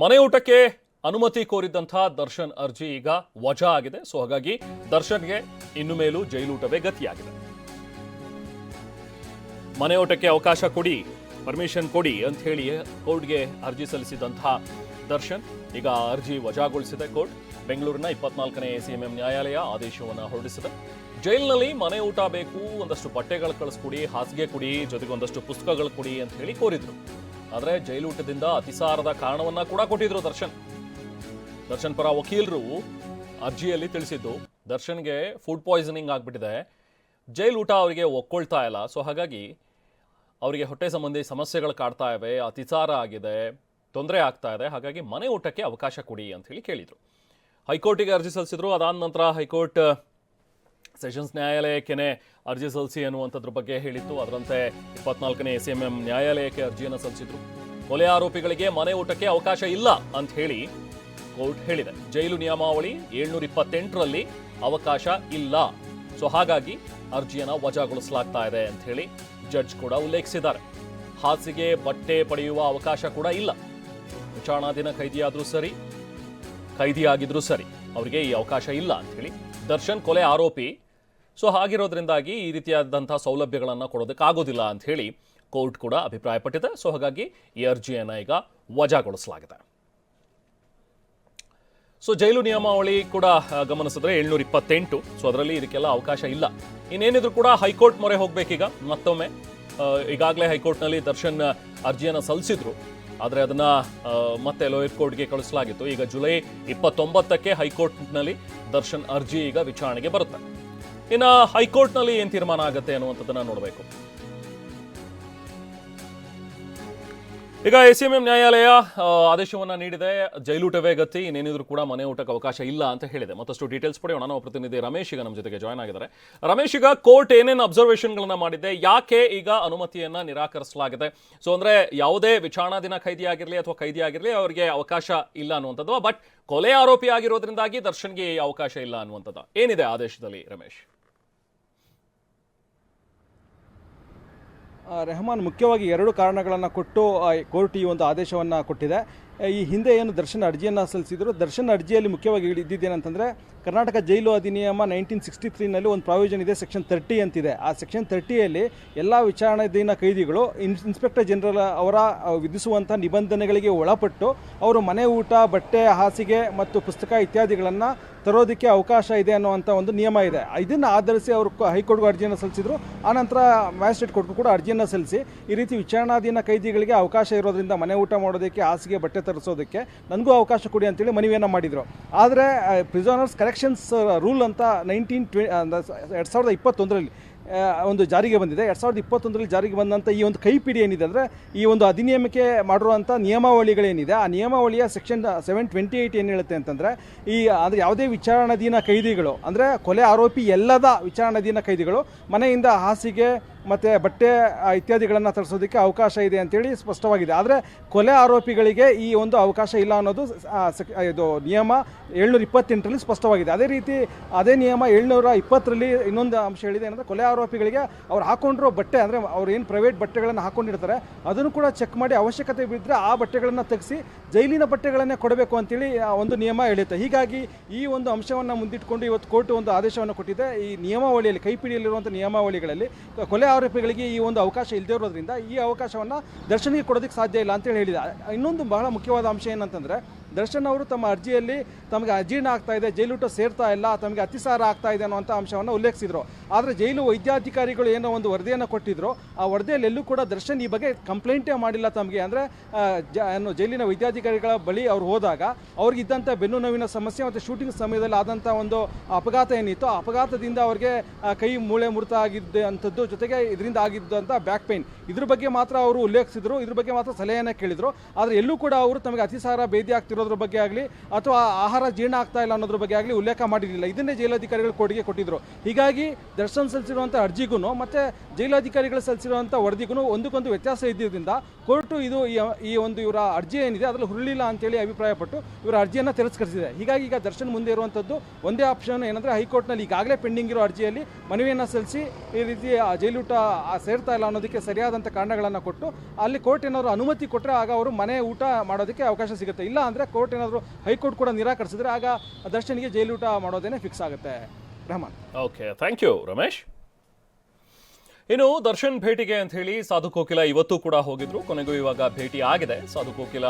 ಮನೆ ಊಟಕ್ಕೆ ಅನುಮತಿ ಕೋರಿದ್ದಂಥ ದರ್ಶನ್ ಅರ್ಜಿ ಈಗ ವಜಾ ಆಗಿದೆ. ಸೊ ಹಾಗಾಗಿ ದರ್ಶನ್ಗೆ ಇನ್ನು ಮೇಲೂ ಜೈಲೂಟವೇ ಗತಿಯಾಗಿದೆ. ಮನೆ ಊಟಕ್ಕೆ ಅವಕಾಶ ಕೊಡಿ, ಪರ್ಮಿಷನ್ ಕೊಡಿ ಅಂತ ಹೇಳಿ ಕೋರ್ಟ್ಗೆ ಅರ್ಜಿ ಸಲ್ಲಿಸಿದಂತಹ ದರ್ಶನ್ ಈಗ ಅರ್ಜಿ ವಜಾಗೊಳಿಸಿದೆ ಕೋರ್ಟ್. ಬೆಂಗಳೂರಿನ ಇಪ್ಪತ್ನಾಲ್ಕನೇ ಸಿಎಂಎಂ ನ್ಯಾಯಾಲಯ ಆದೇಶವನ್ನು ಹೊರಡಿಸಿದೆ. ಜೈಲಿನಲ್ಲಿ ಮನೆ ಊಟ ಬೇಕು, ಒಂದಷ್ಟು ಬಟ್ಟೆಗಳು ಕಳಿಸ್ಕೊಡಿ, ಹಾಸಿಗೆ ಕೊಡಿ, ಜೊತೆಗೆ ಒಂದಷ್ಟು ಪುಸ್ತಕಗಳು ಕೊಡಿ ಅಂತ ಹೇಳಿ ಕೋರಿದ್ರು. ಆದರೆ ಜೈಲೂಟದಿಂದ ಅತಿಸಾರದ ಕಾರಣವನ್ನ ಕೂಡ ಕೊಟ್ಟಿದ್ರು ದರ್ಶನ್. ದರ್ಶನ್ ಪರ ವಕೀಲರು ಅರ್ಜಿಯಲ್ಲಿ ತಿಳಿಸಿದ್ದು, ದರ್ಶನ್ಗೆ ಫುಡ್ ಪಾಯ್ಸನಿಂಗ್ ಆಗಿಬಿಟ್ಟಿದೆ. ಜೈಲು ಊಟ ಅವರಿಗೆ ಒಕ್ಕೊಳ್ತಾ ಇಲ್ಲ. ಸೊ ಹಾಗಾಗಿ ಅವರಿಗೆ ಹೊಟ್ಟೆ ಸಂಬಂಧಿ ಸಮಸ್ಯೆಗಳು ಕಾಡ್ತಾ ಇವೆ, ಅತಿಸಾರ ಆಗಿದೆ, ತೊಂದರೆ ಆಗ್ತಾ ಇದೆ. ಹಾಗಾಗಿ ಮನೆ ಊಟಕ್ಕೆ ಅವಕಾಶ ಕೊಡಿ ಅಂತ ಹೇಳಿ ಕೇಳಿದರು. ಹೈಕೋರ್ಟಿಗೆ ಅರ್ಜಿ ಸಲ್ಲಿಸಿದ್ರು. ಅದಾದ ನಂತರ ಹೈಕೋರ್ಟ್ ಸೆಷನ್ಸ್ ನ್ಯಾಯಾಲಯಕ್ಕೇ ಅರ್ಜಿ ಸಲ್ಲಿಸಿ ಅನ್ನುವಂಥದ್ರ ಬಗ್ಗೆ ಹೇಳಿತ್ತು. ಅದರಂತೆ ಇಪ್ಪತ್ನಾಲ್ಕನೇ ಎಸ್ ಎಂ ಎಂ ನ್ಯಾಯಾಲಯಕ್ಕೆ ಅರ್ಜಿಯನ್ನು ಸಲ್ಲಿಸಿದ್ರು. ಕೊಲೆ ಆರೋಪಿಗಳಿಗೆ ಮನೆ ಊಟಕ್ಕೆ ಅವಕಾಶ ಇಲ್ಲ ಅಂತ ಹೇಳಿ ಕೋರ್ಟ್ ಹೇಳಿದೆ. ಜೈಲು ನಿಯಮಾವಳಿ ಏಳ್ನೂರ ಇಪ್ಪತ್ತೆಂಟರಲ್ಲಿ ಅವಕಾಶ ಇಲ್ಲ. ಸೊ ಹಾಗಾಗಿ ಅರ್ಜಿಯನ್ನು ವಜಾಗೊಳಿಸಲಾಗ್ತಾ ಇದೆ ಅಂತ ಹೇಳಿ ಜಡ್ಜ್ ಕೂಡ ಉಲ್ಲೇಖಿಸಿದ್ದಾರೆ. ಹಾಸಿಗೆ ಬಟ್ಟೆ ಪಡೆಯುವ ಅವಕಾಶ ಕೂಡ ಇಲ್ಲ. ವಿಚಾರಣಾಧೀನ ಕೈದಿಯಾದರೂ ಸರಿ, ಕೈದಿಯಾಗಿದ್ರೂ ಸರಿ ಅವರಿಗೆ ಈ ಅವಕಾಶ ಇಲ್ಲ ಅಂತ ಹೇಳಿ ದರ್ಶನ್ ಕೊಲೆ ಆರೋಪಿ ಸೊ ಹಾಗಿರೋದ್ರಿಂದಾಗಿ ಈ ರೀತಿಯಾದಂತಹ ಸೌಲಭ್ಯಗಳನ್ನು ಕೊಡೋದಕ್ಕಾಗೋದಿಲ್ಲ ಅಂತ ಹೇಳಿ ಕೋರ್ಟ್ ಕೂಡ ಅಭಿಪ್ರಾಯಪಟ್ಟಿದೆ. ಸೊ ಹಾಗಾಗಿ ಈ ಅರ್ಜಿಯನ್ನು ಈಗ ವಜಾಗೊಳಿಸಲಾಗಿದೆ. ಸೊ ಜೈಲು ನಿಯಮಾವಳಿ ಕೂಡ ಗಮನಿಸಿದ್ರೆ ಏಳ್ನೂರ ಇಪ್ಪತ್ತೆಂಟು. ಸೊ ಅದರಲ್ಲಿ ಇದಕ್ಕೆಲ್ಲ ಅವಕಾಶ ಇಲ್ಲ. ಇನ್ನೇನಿದ್ರು ಕೂಡ ಹೈಕೋರ್ಟ್ ಮೊರೆ ಹೋಗ್ಬೇಕೀಗ. ಮತ್ತೊಮ್ಮೆ ಈಗಾಗಲೇ ಹೈಕೋರ್ಟ್ನಲ್ಲಿ ದರ್ಶನ್ ಅರ್ಜಿಯನ್ನು ಸಲ್ಲಿಸಿದ್ರು. ಆದರೆ ಅದನ್ನ ಮತ್ತೆ ಲೋಯರ್ ಕೋರ್ಟ್ಗೆ ಕಳಿಸಲಾಗಿತ್ತು. ಈಗ ಜುಲೈ ಇಪ್ಪತ್ತೊಂಬತ್ತಕ್ಕೆ ಹೈಕೋರ್ಟ್ನಲ್ಲಿ ದರ್ಶನ್ ಅರ್ಜಿ ಈಗ ವಿಚಾರಣೆಗೆ ಬರುತ್ತೆ. ಇನ್ನು ಹೈಕೋರ್ಟ್ನಲ್ಲಿ ಏನು ತೀರ್ಮಾನ ಆಗುತ್ತೆ ಅನ್ನುವಂಥದ್ದನ್ನು ನೋಡಬೇಕು. ಈಗ ಎಸ್ ಎಂ ಎಂ ನ್ಯಾಯಾಲಯ ಆದೇಶವನ್ನು ನೀಡಿದೆ. ಜೈಲೂಟವೇ ಗತಿ ಇನ್ನೇನಿದ್ರು ಕೂಡ ಮನೆ ಊಟಕ್ಕೆ ಅವಕಾಶ ಇಲ್ಲ ಅಂತ ಹೇಳಿದೆ. ಮತ್ತಷ್ಟು ಡೀಟೇಲ್ಸ್ ಪಡೆಯೋಣ. ನಮ್ಮ ಪ್ರತಿನಿಧಿ ರಮೇಶ್ ಈಗ ನಮ್ಮ ಜೊತೆಗೆ ಜಾಯ್ನ್ ಆಗಿದ್ದಾರೆ. ರಮೇಶ್, ಈಗ ಕೋರ್ಟ್ ಏನೇನು ಅಬ್ಸರ್ವೇಷನ್ಗಳನ್ನು ಮಾಡಿದೆ? ಯಾಕೆ ಈಗ ಅನುಮತಿಯನ್ನು ನಿರಾಕರಿಸಲಾಗಿದೆ? ಸೊ ಅಂದರೆ ಯಾವುದೇ ವಿಚಾರಣಾಧೀನ ಖೈದಿ ಆಗಿರಲಿ ಅಥವಾ ಖೈದಿ ಆಗಿರಲಿ ಅವರಿಗೆ ಅವಕಾಶ ಇಲ್ಲ ಅನ್ನುವಂಥದ್ದು. ಬಟ್ ಕೊಲೆ ಆರೋಪಿ ಆಗಿರೋದ್ರಿಂದಾಗಿ ದರ್ಶನ್ಗೆ ಅವಕಾಶ ಇಲ್ಲ ಅನ್ನುವಂಥದ್ದು. ಏನಿದೆ ಆದೇಶದಲ್ಲಿ ರಮೇಶ್? ರೆಹಮಾನ್ ಮುಖ್ಯವಾಗಿ ಎರಡು ಕಾರಣಗಳನ್ನು ಕೊಟ್ಟು ಕೋರ್ಟ್ ಈ ಒಂದು ಆದೇಶವನ್ನು ಕೊಟ್ಟಿದೆ. ಈ ಹಿಂದೆ ಏನು ದರ್ಶನ್ ಅರ್ಜಿಯನ್ನು ಸಲ್ಲಿಸಿದ್ರು, ದರ್ಶನ್ ಅರ್ಜಿಯಲ್ಲಿ ಮುಖ್ಯವಾಗಿ ಇದ್ದಿದ್ದೇನಂತಂದರೆ, ಕರ್ನಾಟಕ ಜೈಲು ಅಧಿನಿಯಮ ನೈನ್ಟೀನ್ ಸಿಕ್ಸ್ಟಿ ತ್ರೀನಲ್ಲಿ ಒಂದು ಪ್ರಾವಿಷನ್ ಇದೆ ಸೆಕ್ಷನ್ ತರ್ಟಿ ಅಂತಿದೆ. ಆ ಸೆಕ್ಷನ್ ತರ್ಟಿಯಲ್ಲಿ ಎಲ್ಲ ವಿಚಾರಣಾಧೀನ ಕೈದಿಗಳು ಇನ್ಸ್ ಇನ್ಸ್ಪೆಕ್ಟರ್ ಜನರಲ್ ಅವರ ವಿಧಿಸುವಂಥ ನಿಬಂಧನೆಗಳಿಗೆ ಒಳಪಟ್ಟು ಅವರು ಮನೆ ಊಟ, ಬಟ್ಟೆ, ಹಾಸಿಗೆ ಮತ್ತು ಪುಸ್ತಕ ಇತ್ಯಾದಿಗಳನ್ನು ತರೋದಕ್ಕೆ ಅವಕಾಶ ಇದೆ ಅನ್ನುವಂಥ ಒಂದು ನಿಯಮ ಇದೆ. ಇದನ್ನು ಆಧರಿಸಿ ಅವರು ಹೈಕೋರ್ಟ್ಗೆ ಹೈಕೋರ್ಟ್ಗೂ ಅರ್ಜಿಯನ್ನು ಸಲ್ಲಿಸಿದ್ರು. ಆನಂತರ ಮ್ಯಾಜಿಸ್ಟ್ರೇಟ್ ಕೋರ್ಟ್ಗೂ ಕೂಡ ಅರ್ಜಿಯನ್ನು ಸಲ್ಲಿಸಿ ಈ ರೀತಿ ವಿಚಾರಣಾಧೀನ ಕೈದಿಗಳಿಗೆ ಅವಕಾಶ ಇರೋದ್ರಿಂದ ಮನೆ ಊಟ ಮಾಡೋದಕ್ಕೆ, ಹಾಸಿಗೆ, ಬಟ್ಟೆ ತರಿಸೋದಕ್ಕೆ ನನಗೂ ಅವಕಾಶ ಕೊಡಿ ಅಂತೇಳಿ ಮನವಿಯನ್ನು ಮಾಡಿದರು. ಆದರೆ ಪ್ರಿಸೋನರ್ಸ್ ಕರೆಕ್ಷನ್ಸ್ ರೂಲ್ ಅಂತ ನೈನ್ಟೀನ್ ಟ್ವೆ ಎರಡು ಸಾವಿರದ ಇಪ್ಪತ್ತೊಂದರಲ್ಲಿ ಒಂದು ಜಾರಿಗೆ ಬಂದಿದೆ. ಎರಡು ಸಾವಿರದ ಇಪ್ಪತ್ತೊಂದರಲ್ಲಿ ಜಾರಿಗೆ ಬಂದಂಥ ಈ ಒಂದು ಕೈಪಿಡಿ ಏನಿದೆ ಅಂದರೆ, ಈ ಒಂದು ಅಧಿನಿಯಮಕ್ಕೆ ಮಾಡಿರುವಂಥ ನಿಯಮಾವಳಿಗಳೇನಿದೆ, ಆ ನಿಯಮಾವಳಿಯ ಸೆಕ್ಷನ್ ಸೆವೆನ್ ಟ್ವೆಂಟಿ ಏಯ್ಟ್ ಏನು ಹೇಳುತ್ತೆ ಅಂತಂದರೆ, ಈ, ಅಂದರೆ ಯಾವುದೇ ವಿಚಾರಣಾಧೀನ ಕೈದಿಗಳು, ಅಂದರೆ ಕೊಲೆ ಆರೋಪಿ ಎಲ್ಲದ ವಿಚಾರಣಾಧೀನ ಕೈದಿಗಳು ಮನೆಯಿಂದ ಹಾಸಿಗೆ ಮತ್ತು ಬಟ್ಟೆ ಇತ್ಯಾದಿಗಳನ್ನು ತರಿಸೋದಕ್ಕೆ ಅವಕಾಶ ಇದೆ ಅಂತೇಳಿ ಸ್ಪಷ್ಟವಾಗಿದೆ. ಆದರೆ ಕೊಲೆ ಆರೋಪಿಗಳಿಗೆ ಈ ಒಂದು ಅವಕಾಶ ಇಲ್ಲ ಅನ್ನೋದು ಇದು ನಿಯಮ ಏಳ್ನೂರ ಇಪ್ಪತ್ತೆಂಟರಲ್ಲಿ ಸ್ಪಷ್ಟವಾಗಿದೆ. ಅದೇ ರೀತಿ ಅದೇ ನಿಯಮ ಏಳ್ನೂರ ಇಪ್ಪತ್ತರಲ್ಲಿ ಇನ್ನೊಂದು ಅಂಶ ಹೇಳಿದೆ ಏನಂದರೆ ಕೊಲೆ ಆರೋಪಿಗಳಿಗೆ ಅವ್ರು ಹಾಕೊಂಡಿರೋ ಬಟ್ಟೆ, ಅಂದರೆ ಅವ್ರು ಏನು ಪ್ರೈವೇಟ್ ಬಟ್ಟೆಗಳನ್ನು ಹಾಕೊಂಡಿರ್ತಾರೆ, ಅದನ್ನು ಕೂಡ ಚೆಕ್ ಮಾಡಿ ಅವಶ್ಯಕತೆ ಬಿದ್ದರೆ ಆ ಬಟ್ಟೆಗಳನ್ನು ತೆಗೆಸಿ ಜೈಲಿನ ಬಟ್ಟೆಗಳನ್ನೇ ಕೊಡಬೇಕು ಅಂತೇಳಿ ಒಂದು ನಿಯಮ ಹೇಳುತ್ತೆ ಹೀಗಾಗಿ ಈ ಒಂದು ಅಂಶವನ್ನು ಮುಂದಿಟ್ಟುಕೊಂಡು ಇವತ್ತು ಕೋರ್ಟ್ ಒಂದು ಆದೇಶವನ್ನು ಕೊಟ್ಟಿದೆ. ಈ ನಿಯಮಾವಳಿಯಲ್ಲಿ ಕೈಪಿಡಿಯಲ್ಲಿರುವಂಥ ನಿಯಮಾವಳಿಗಳಲ್ಲಿ ಕೊಲೆ ಆರೋಪಿಗಳಿಗೆ ಈ ಒಂದು ಅವಕಾಶ ಇಲ್ಲದೆ ಇರೋದ್ರಿಂದ ಈ ಅವಕಾಶವನ್ನು ದರ್ಶನಿಗೆ ಕೊಡೋದಕ್ಕೆ ಸಾಧ್ಯ ಇಲ್ಲ ಅಂತೇಳಿ ಹೇಳಿದೆ. ಇನ್ನೊಂದು ಬಹಳ ಮುಖ್ಯವಾದ ಅಂಶ ಏನಂತಂದರೆ, ದರ್ಶನ್ ಅವರು ತಮ್ಮ ಅರ್ಜಿಯಲ್ಲಿ ತಮಗೆ ಅಜೀರ್ಣ ಆಗ್ತಾ ಇದೆ ಜೈಲೂಟ ಸೇರ್ತಾ ಇಲ್ಲ, ತಮಗೆ ಅತಿಸಾರ ಆಗ್ತಾ ಇದೆ ಅನ್ನುವಂಥ ಅಂಶವನ್ನು ಉಲ್ಲೇಖಿಸಿದ್ರು. ಆದರೆ ಜೈಲು ವೈದ್ಯಾಧಿಕಾರಿಗಳು ಏನೋ ಒಂದು ವರದಿಯನ್ನು ಕೊಟ್ಟಿದ್ರು. ಆ ವರದಿಯಲ್ಲಿ ಎಲ್ಲೂ ಕೂಡ ದರ್ಶನ್ ಈ ಬಗ್ಗೆ ಕಂಪ್ಲೇಂಟೇ ಮಾಡಿಲ್ಲ ತಮಗೆ. ಅಂದರೆ ಜೈಲಿನ ವೈದ್ಯಾಧಿಕಾರಿಗಳ ಬಳಿ ಅವ್ರು ಹೋದಾಗ ಅವ್ರಿಗಿದ್ದಂಥ ಬೆನ್ನು ನೋವಿನ ಸಮಸ್ಯೆ ಮತ್ತು ಶೂಟಿಂಗ್ ಸಮಯದಲ್ಲಿ ಆದಂಥ ಒಂದು ಅಪಘಾತ ಏನಿತ್ತು, ಆ ಅಪಘಾತದಿಂದ ಅವ್ರಿಗೆ ಕೈ ಮೂಳೆ ಮುರಿತ ಆಗಿದ್ದೆ ಅಂಥದ್ದು ಜೊತೆಗೆ ಇದರಿಂದ ಆಗಿದ್ದಂಥ ಬ್ಯಾಕ್ ಪೇನ್ ಇದ್ರ ಬಗ್ಗೆ ಮಾತ್ರ ಅವರು ಉಲ್ಲೇಖಿಸಿದ್ರು, ಇದ್ರ ಬಗ್ಗೆ ಮಾತ್ರ ಸಲಹೆಯನ್ನು ಕೇಳಿದರು. ಆದರೆ ಎಲ್ಲೂ ಕೂಡ ಅವರು ತಮಗೆ ಅತಿಸಾರ, ಭೇದಿ ಆಗ್ತಿರೋದ್ರ ಬಗ್ಗೆ ಆಗಲಿ ಅಥವಾ ಆಹಾರ ಜೀರ್ಣ ಆಗ್ತಾ ಇಲ್ಲ ಅನ್ನೋದ್ರ ಬಗ್ಗೆ ಆಗಲಿ ಉಲ್ಲೇಖ ಮಾಡಿರಲಿಲ್ಲ. ಇದನ್ನೇ ಜೈಲಾಧಿಕಾರಿಗಳು ಕೊಡುಗೆ ಕೊಟ್ಟಿದ್ರು. ಹೀಗಾಗಿ ದರ್ಶನ್ ಸಲ್ಲಿಸಿರುವಂಥ ಅರ್ಜಿಗೂ, ಮತ್ತು ಜೈಲಾಧಿಕಾರಿಗಳು ಸಲ್ಲಿಸಿರುವಂಥ ವರದಿಗೂ ಒಂದಕ್ಕೊಂದು ವ್ಯತ್ಯಾಸ ಇದ್ದಿದ್ದರಿಂದ ಕೋರ್ಟು ಇದು ಈ- ಒಂದು ಇವರ ಅರ್ಜಿ ಏನಿದೆ ಅದರಲ್ಲಿ ಹುರುಳಿಲ್ಲ ಅಂತೇಳಿ ಅಭಿಪ್ರಾಯಪಟ್ಟು ಇವರ ಅರ್ಜಿಯನ್ನು ತಿರಸ್ಕರಿಸಿದೆ. ಹೀಗಾಗಿ ಈಗ ದರ್ಶನ್ ಮುಂದೆ ಇರುವಂಥದ್ದು ಒಂದೇ ಆಪ್ಷನ್ ಏನಂದರೆ ಹೈಕೋರ್ಟ್ನಲ್ಲಿ ಈಗಾಗಲೇ ಪೆಂಡಿಂಗ್ ಇರೋ ಅರ್ಜಿಯಲ್ಲಿ ಮನವಿಯನ್ನು ಸಲ್ಲಿಸಿ ಈ ರೀತಿ ಜೈಲೂಟ ಸೇರ್ತಾ ಇಲ್ಲ ಅನ್ನೋದಕ್ಕೆ ಸರಿಯಾದಂಥ ಕಾರಣಗಳನ್ನು ಕೊಟ್ಟು ಅಲ್ಲಿ ಕೋರ್ಟ್ ಏನಾದರೂ ಅನುಮತಿ ಕೊಟ್ಟರೆ ಆಗ ಅವರು ಮನೆ ಊಟ ಮಾಡೋದಕ್ಕೆ ಅವಕಾಶ ಸಿಗುತ್ತೆ. ಇಲ್ಲ ಅಂದರೆ ಕೋರ್ಟ್ ಏನಾದರೂ ಹೈಕೋರ್ಟ್ ಕೂಡ ನಿರಾಕರಿಸಿದ್ರೆ ಆಗ ದರ್ಶನಿಗೆ ಜೈಲೂಟ ಮಾಡೋದೇನೆ ಫಿಕ್ಸ್ ಆಗುತ್ತೆ. Rehman. Okay thank you Ramesh. ಇನ್ನು ದರ್ಶನ್ ಭೇಟಿಗೆ ಅಂತ ಹೇಳಿ ಸಾಧು ಕೋಕಿಲ ಇವತ್ತು ಕೂಡ ಹೋಗಿದ್ರು. ಕೊನೆಗೂ ಇವಾಗ ಭೇಟಿ ಆಗಿದೆ. ಸಾಧು ಕೋಕಿಲ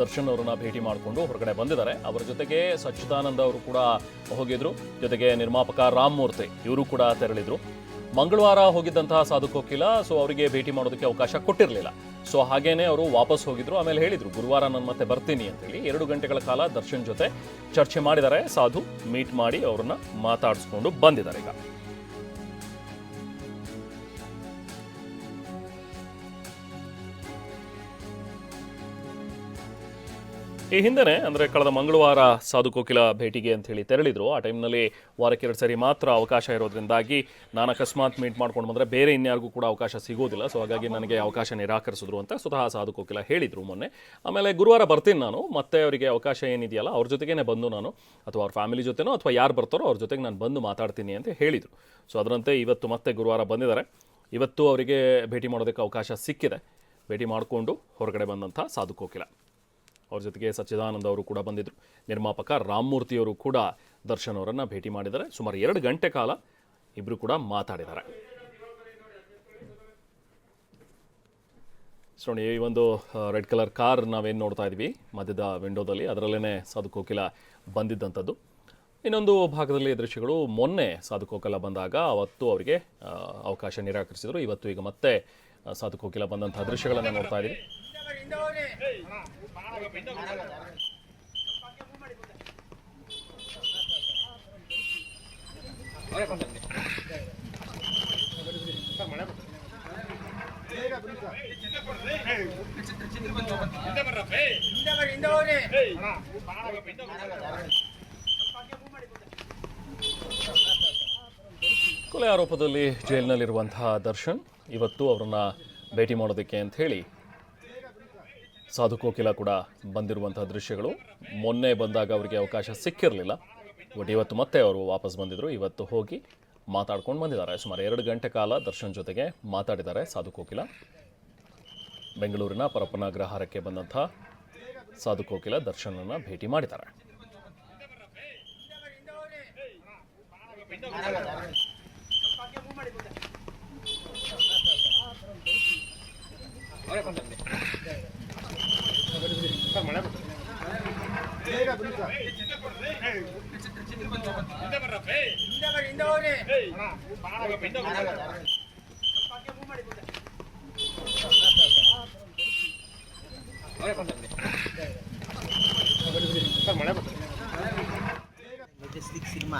ದರ್ಶನ್ ಅವರನ್ನ ಭೇಟಿ ಮಾಡಿಕೊಂಡು ಹೊರಗಡೆ ಬಂದಿದ್ದಾರೆ. ಅವರ ಜೊತೆಗೆ ಸಚ್ಚಿದಾನಂದ ಅವರು ಕೂಡ ಹೋಗಿದ್ರು. ಜೊತೆಗೆ ನಿರ್ಮಾಪಕ ರಾಮ್ ಮೂರ್ತಿ, ಇವರು ಕೂಡ ತೆರಳಿದ್ರು. ಮಂಗಳವಾರ ಹೋಗಿದ್ದಂತಹ ಸಾಧು ಕೋಕಿಲ ಸೊ ಅವರಿಗೆ ಭೇಟಿ ಮಾಡೋದಕ್ಕೆ ಅವಕಾಶ ಕೊಟ್ಟಿರಲಿಲ್ಲ. ಸೊ ಹಾಗೇನೆ ಅವರು ವಾಪಸ್ ಹೋಗಿದ್ರು. ಆಮೇಲೆ ಹೇಳಿದ್ರು, ಗುರುವಾರ ನಾನು ಮತ್ತೆ ಬರ್ತೀನಿ ಅಂತ ಹೇಳಿ ಎರಡು ಗಂಟೆಗಳ ಕಾಲ ದರ್ಶನ್ ಜೊತೆ ಚರ್ಚೆ ಮಾಡಿದ್ದಾರೆ. ಸಾಧು ಮೀಟ್ ಮಾಡಿ ಅವ್ರನ್ನ ಮಾತಾಡಿಸ್ಕೊಂಡು ಬಂದಿದ್ದಾರೆ ಈಗ. ಈ ಹಿಂದೆನೆ ಅಂದರೆ ಕಳೆದ ಮಂಗಳವಾರ ಸಾಧು ಕೋಕಿಲ ಭೇಟಿಗೆ ಅಂತ ಹೇಳಿ ತೆರಳಿದ್ರು. ಆ ಟೈಮ್ನಲ್ಲಿ ವಾರಕ್ಕೆ ಎರಡು ಸರಿ ಮಾತ್ರ ಅವಕಾಶ ಇರೋದ್ರಿಂದಾಗಿ ನಾನು ಅಕಸ್ಮಾತ್ ಮೀಟ್ ಮಾಡ್ಕೊಂಡು ಬಂದರೆ ಬೇರೆ ಇನ್ಯಾರಿಗೂ ಕೂಡ ಅವಕಾಶ ಸಿಗೋದಿಲ್ಲ. ಸೊ ಹಾಗಾಗಿ ನನಗೆ ಅವಕಾಶ ನಿರಾಕರಿಸಿದ್ರು ಅಂತ ಸ್ವತಃ ಸಾಧು ಕೋಕಿಲ ಹೇಳಿದರು ಮೊನ್ನೆ. ಆಮೇಲೆ ಗುರುವಾರ ಬರ್ತೀನಿ ನಾನು. ಮತ್ತೆ ಅವರಿಗೆ ಅವಕಾಶ ಏನಿದೆಯಲ್ಲ, ಅವ್ರ ಜೊತೆಗೇ ಬಂದು ನಾನು, ಅಥವಾ ಅವ್ರ ಫ್ಯಾಮಿಲಿ ಜೊತೆನೋ ಅಥವಾ ಯಾರು ಬರ್ತಾರೋ ಅವ್ರ ಜೊತೆಗೆ ನಾನು ಬಂದು ಮಾತಾಡ್ತೀನಿ ಅಂತ ಹೇಳಿದರು. ಸೊ ಅದರಂತೆ ಇವತ್ತು ಮತ್ತೆ ಗುರುವಾರ ಬಂದಿದ್ದಾರೆ. ಇವತ್ತು ಅವರಿಗೆ ಭೇಟಿ ಮಾಡೋದಕ್ಕೆ ಅವಕಾಶ ಸಿಕ್ಕಿದೆ. ಭೇಟಿ ಮಾಡಿಕೊಂಡು ಹೊರಗಡೆ ಬಂದಂಥ ಸಾಧು ಕೋಕಿಲ. ಅವ್ರ ಜೊತೆಗೆ ಸಚ್ಚಿದಾನಂದ ಅವರು ಕೂಡ ಬಂದಿದ್ದರು ನಿರ್ಮಾಪಕ ರಾಮಮೂರ್ತಿಯವರು ಕೂಡ ದರ್ಶನ್ ಅವರನ್ನು ಭೇಟಿ ಮಾಡಿದ್ದಾರೆ. ಸುಮಾರು ಎರಡು ಗಂಟೆ ಕಾಲ ಇಬ್ಬರು ಕೂಡ ಮಾತಾಡಿದ್ದಾರೆ. ನೋಡಿ ಈ ಒಂದು ರೆಡ್ ಕಲರ್ ಕಾರ್ ನಾವೇನು ನೋಡ್ತಾ ಇದ್ವಿ ಮಧ್ಯದ ವಿಂಡೋದಲ್ಲಿ. ಅದರಲ್ಲೇ ಸಾಧು ಕೋಕಿಲ ಬಂದಿದ್ದಂಥದ್ದು. ಇನ್ನೊಂದು ಭಾಗದಲ್ಲಿ ದೃಶ್ಯಗಳು ಮೊನ್ನೆ ಸಾಧು ಕೋಕಿಲ ಬಂದಾಗ ಅವತ್ತು ಅವರಿಗೆ ಅವಕಾಶ ನಿರಾಕರಿಸಿದರು. ಇವತ್ತು ಈಗ ಮತ್ತೆ ಸಾಧು ಕೋಕಿಲ ಬಂದಂತಹ ದೃಶ್ಯಗಳನ್ನು ನೋಡ್ತಾ ಇದ್ದೀವಿ. ಕೊಲೆ ಆರೋಪದಲ್ಲಿ ಜೈಲಿನಲ್ಲಿರುವಂತಹ ದರ್ಶನ್ ಇವತ್ತು ಅವರನ್ನ ಭೇಟಿ ಮಾಡೋದಕ್ಕೆ ಅಂತ ಹೇಳಿ ಸಾಧು ಕೋಕಿಲ ಕೂಡ ಬಂದಿರುವಂತಹ ದೃಶ್ಯಗಳು. ಮೊನ್ನೆ ಬಂದಾಗ ಅವರಿಗೆ ಅವಕಾಶ ಸಿಕ್ಕಿರಲಿಲ್ಲ. ಬಟ್ ಇವತ್ತು ಮತ್ತೆ ಅವರು ವಾಪಸ್ ಬಂದಿದ್ರು. ಇವತ್ತು ಹೋಗಿ ಮಾತಾಡ್ಕೊಂಡು ಬಂದಿದ್ದಾರೆ. ಸುಮಾರು ಎರಡು ಗಂಟೆ ಕಾಲ ದರ್ಶನ್ ಜೊತೆಗೆ ಮಾತಾಡಿದ್ದಾರೆ ಸಾಧು ಕೋಕಿಲ. ಬೆಂಗಳೂರಿನ ಪರಪ್ಪನ ಗ್ರಹಾರಕ್ಕೆ ಬಂದಂಥ ಸಾಧು ಕೋಕಿಲ ದರ್ಶನನ್ನ ಭೇಟಿ ಮಾಡಿದ್ದಾರೆ. ಮೆಜೆಸ್ಟಿಕ್ ಸಿನಿಮಾ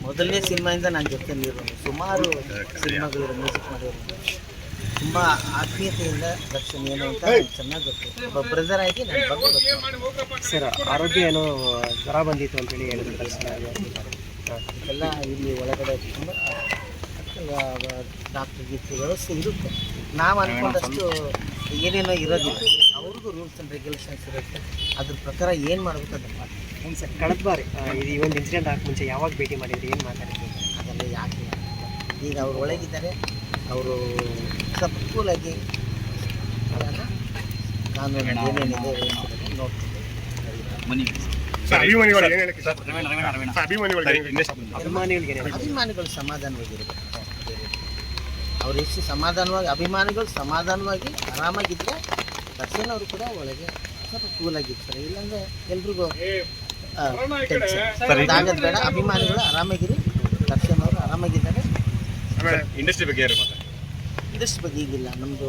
ಮೊದಲನೇ ಸಿನಿಮಾಯಿಂದ ನಾನು ಜೊತೆ ಸುಮಾರು ಸಿನಿಮಾಗಳು ಮ್ಯೂಸಿಕ್ ಮಾಡಿರೋನು ತುಂಬ ಆತ್ಮೀಯತೆಯಿಂದ ದರ್ಶನ್ ಏನು ಅಂತ ನಂಗೆ ಚೆನ್ನಾಗಿ ಗೊತ್ತು. ಒಬ್ಬ ಬ್ರದರ್ ಆಗಿ ನನ್ನ ಬಗ್ಗೆ ಗೊತ್ತು. ಸರ್ ಆರೋಗ್ಯ ಏನು ಜ್ವರ ಬಂದಿತ್ತು ಅಂತೇಳಿ ಹೇಳಿದ್ರು ದರ್ಶನ ಎಲ್ಲ ಇಲ್ಲಿ ಒಳಗಡೆ ತುಂಬ ಡಾಕ್ಟರ್ ಗಿಫ್ಟ್ ವ್ಯವಸ್ಥೆ ಇರುತ್ತೆ ನಾವು ಅಂದ್ಕೊಂಡಷ್ಟು ಏನೇನೋ ಇರೋದಿಲ್ಲ. ಅವ್ರಿಗೂ ರೂಲ್ಸ್ ಆ್ಯಂಡ್ ರೆಗ್ಯುಲೇಷನ್ಸ್ ಇರುತ್ತೆ. ಅದ್ರ ಪ್ರಕಾರ ಏನು ಮಾಡಬೇಕು ಅದನ್ನು ಮಾಡಿ ಹ್ಞೂ ಸರ್ ಕಳೆದ ಬಾರಿ ಇದು ಈ ಒಂದು ಇನ್ಸಿಡೆಂಟ್ ಆಗ ಮುಂಚೆ ಯಾವಾಗ ಭೇಟಿ ಮಾಡಿದ್ರಿ? ಏನು ಮಾತಾಡಿದ್ರಿ? ಅದೆಲ್ಲ ಯಾಕೆ ಈಗ ಅವ್ರು ಒಳಗಿದ್ದಾರೆ. ಅವರು ಸ್ವಲ್ಪ ಕೂಲಾಗಿ ನಾನು ಕಾನೂನು ಏನೇನಿದೆ ಅಭಿಮಾನಿಗಳು? ಅಭಿಮಾನಿಗಳಿಗೆ ಸಮಾಧಾನವಾಗಿರ್ಬೇಕು. ಅವ್ರು ಎಷ್ಟು ಸಮಾಧಾನವಾಗಿ ಅಭಿಮಾನಿಗಳು ಸಮಾಧಾನವಾಗಿ ಆರಾಮಾಗಿದ್ರೆ ದರ್ಶನ್ ಅವರು ಕೂಡ ಒಳಗೆ ಸ್ವಲ್ಪ ಕೂಲಾಗಿರ್ತಾರೆ. ಇಲ್ಲಾಂದ್ರೆ ಎಲ್ರಿಗೂ. ಆಗೋದ್ ಬೇಡ. ಅಭಿಮಾನಿಗಳು ಆರಾಮಾಗಿರಿ. ದರ್ಶನ್ ಅವರು ಆರಾಮಾಗಿದ್ದಾರೆ ಇಂಡಸ್ಟ್ರಿ ಬಗ್ಗೆ ಯಾರು ಇದಷ್ಟು ಬಗ್ಗೆ ಈಗಿಲ್ಲ. ನಮ್ಮದು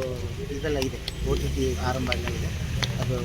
ಇದೆಲ್ಲ ಇದೆ. ಓ ಟಿ ಟಿ ಆರಂಭ ಎಲ್ಲ ಇದೆ. ಅದು